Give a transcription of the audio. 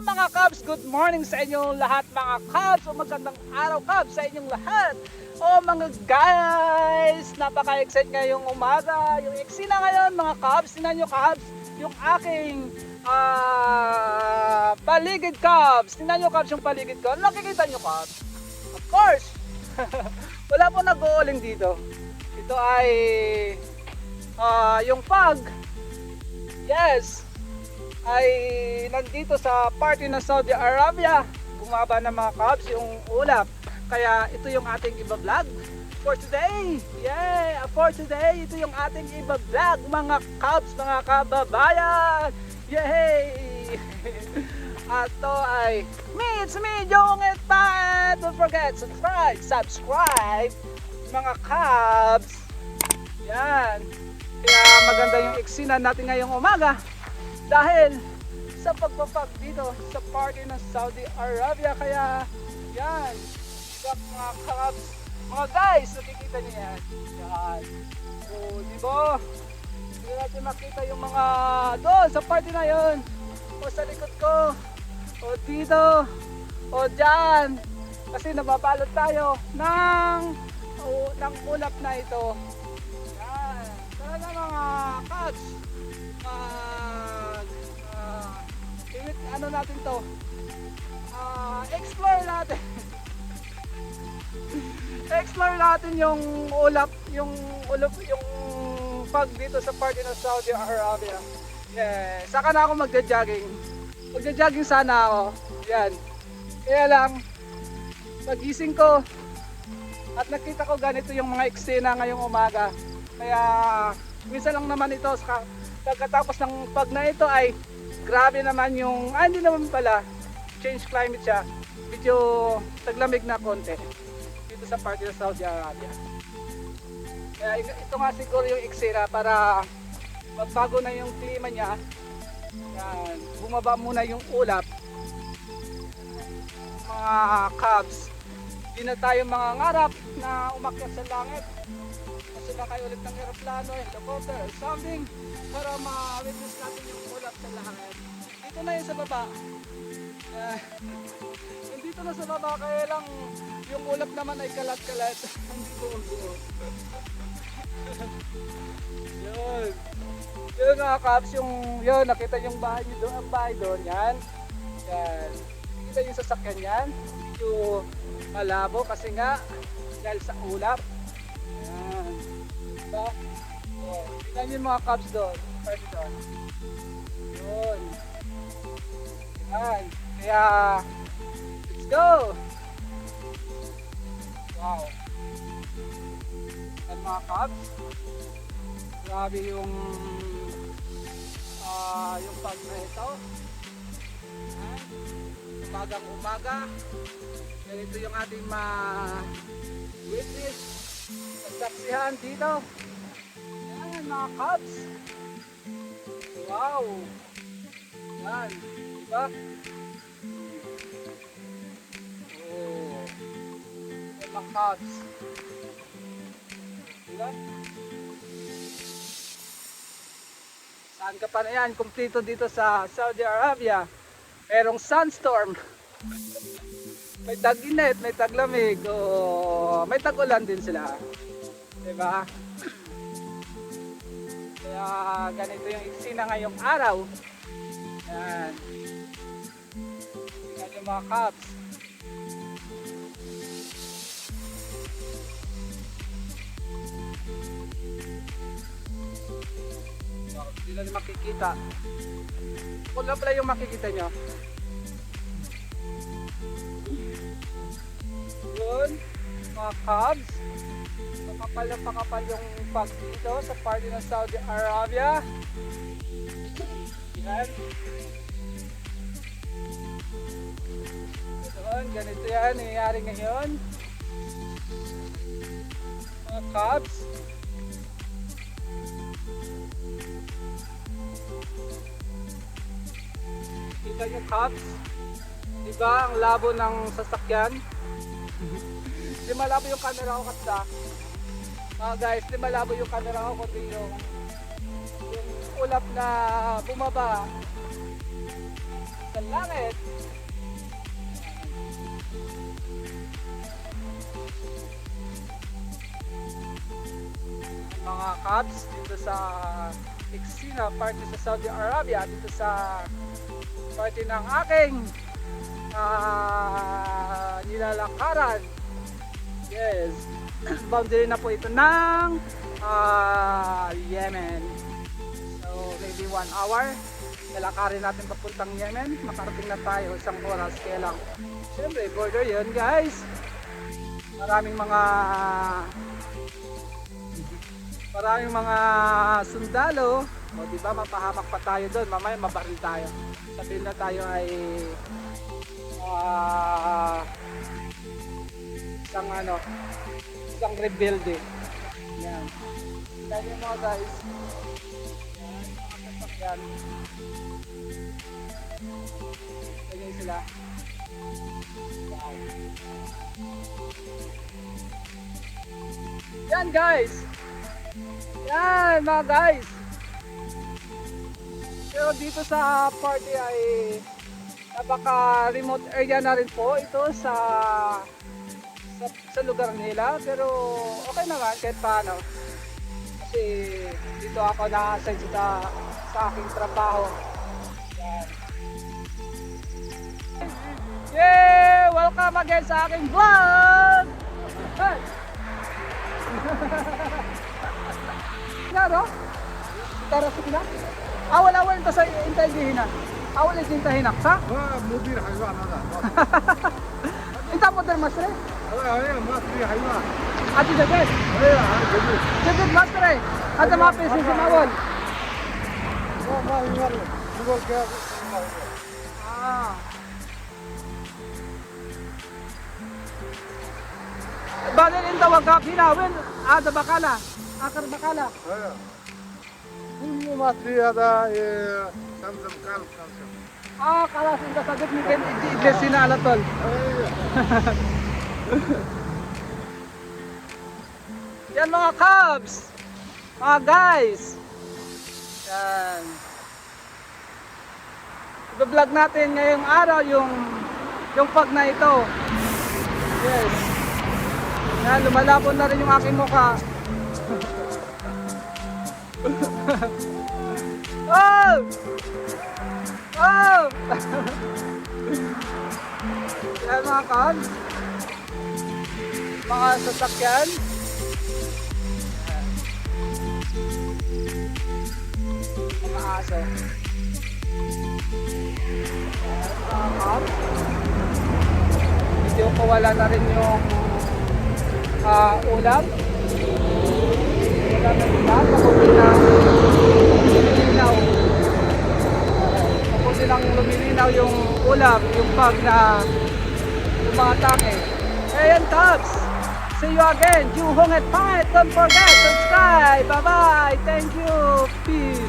mga Cubs, good morning sa inyong lahat mga Cubs o magandang araw Cubs sa inyong lahat. O mga guys, napaka-excite ngayong umaga. Yung eksena ngayon mga Cubs, tingnan nyo Cubs, yung aking ah, paligid Cubs. Tingnan nyo Cubs yung paligid ko. Nakikita nyo Cubs? Of course, wala po nag-uuling dito. Ito ay ah, yung fog. Yes, ay nandito sa party ng Saudi Arabia. Bumaba ng mga Cubs yung ulap. Kaya ito yung ating iba-vlog for today. Yay! For today, ito yung ating iba-vlog mga Cubs, mga kababayan. Yay! At to ay me, it's me, Jong Pa. Don't forget, subscribe, subscribe mga Cubs. Yan. Kaya maganda yung eksena natin ngayong umaga dahil sa pagpapag dito sa party ng Saudi Arabia kaya yan. Sa mga Cubs mga guys nakikita niyo yan. Yan. So di ba? Hindi natin makita yung mga doon sa party na yun. O sa likod ko. O dito. O dyan. Kasi nababalot tayo ng o, ng ulap na ito. Yan. Tara na mga Cubs. Mag ah, iwit- ano natin to? Ah, explore natin. Explore natin yung ulap yung ulap yung pag dito sa party ng Saudi Arabia. Yeah. saka na ako magja-jogging. Magja-jogging sana ako. Yan. Kaya lang pagising ko at nakita ko ganito yung mga eksena ngayong umaga. Kaya minsan lang naman ito sa pagkatapos ng pag na ito ay grabe naman yung ah hindi naman pala change climate siya. Medyo taglamig na konti dito sa party ng Saudi Arabia. Kaya ito nga siguro yung eksena para magbago na yung klima niya. Yan, bumaba muna yung ulap. Mga Cubs. Di na tayo mga ngarap na umakyat sa langit kasi na kayo ulit ng aeroplano, helicopter, something para ma-witness natin yung ulap sa langit. Dito na yun sa baba. Uh, dito na sa baba, kaya lang yung ulap naman ay kalat-kalat. Hindi buo-buo. yun. Yun mga Cubs, yung yun, nakita yung bahay nyo doon, ang bahay doon, yan. Yan. Nakita yung sasakyan yan. Medyo malabo kasi nga dahil sa ulap. Yan. Diba? Oh, tingnan yung mga Cubs doon. Pwede doon. Yun. Yan. Kaya, let's go! Wow. At mga Cubs, grabe yung ah yung pag na ito. Yan. Umagang umaga. Ganito yung ating ma-witness. Pagsaksihan dito. Yan mga Cubs. Wow. Yan. Diba? Oh. Mga Cubs. Diba? Saan ka pa na yan? Kumplito dito sa Saudi Arabia. Merong sunstorm. may tag-init, may taglamig, o may tag-ulan din sila. Diba? Kaya ganito yung eksena ngayong araw. Yan. Tingnan yung mga Cubs. So, Hindi na makikita. Kung pala yung makikita nyo. Yun, mga Cubs. Pakapal na pakapal yung pag dito sa party ng Saudi Arabia. Yan. Doon, ganito yan, nangyayari ngayon. Mga Cubs. Kita nyo Cubs? Diba ang labo ng sasakyan? Di malabo yung camera ko kapsa. Mga guys, di malabo yung camera ko kundi yung, yung ulap na bumaba sa langit. Mga Cubs dito sa Exina party sa Saudi Arabia dito sa party ng aking ah, nilalakaran. Yes. Boundary na po ito ng ah, Yemen. So maybe one hour. Lalakarin natin papuntang Yemen. Makarating na tayo isang oras. Kaya lang. Siyempre, border yun guys. Maraming mga maraming mga sundalo. O di ba mapahamak pa tayo doon. Mamaya mabaril tayo. Sabihin na tayo ay ah isang ano isang rebelde. Yan. Kaya mga guys. Yan. Ganyan sila. Yan guys. Yan mga guys. Pero dito sa party ay napaka remote area na rin po ito sa sa lugar nila pero okay naman kahit paano kasi dito ako na-assign sa, sa aking trabaho yan yeah welcome again sa aking vlog hey! Oh. na no? Tara sa kina? Awal awal ito sa intayin na. Awal is intayin na. Sa? Wa, mubir hagwa ano na. Inta mo der masre. Eh. بعدين انت وقف هنا وين هذا بقاله اخر بقاله أيوه كل ما تري هذا سمسم كلب آه خلاص انت صدقني جلسنا على طول. أيوه Yan mga Cubs! Mga guys! Yan. I-vlog natin ngayong araw yung yung pag na ito. Yes. Yan, lumalapon na rin yung aking mukha. oh! Oh! Yan mga Cubs. Mga sasakyan. mga aso. Ayan, Medyo kawala na rin yung ah, ulam. Ulam na sila, kaputi na lumilinaw. Kaputi lang lumilinaw yung ulam, yung pag na umatake. Ayan, Tabs! See you again, Ju Hong at 5. Don't forget, subscribe. Bye-bye. Thank you. Peace.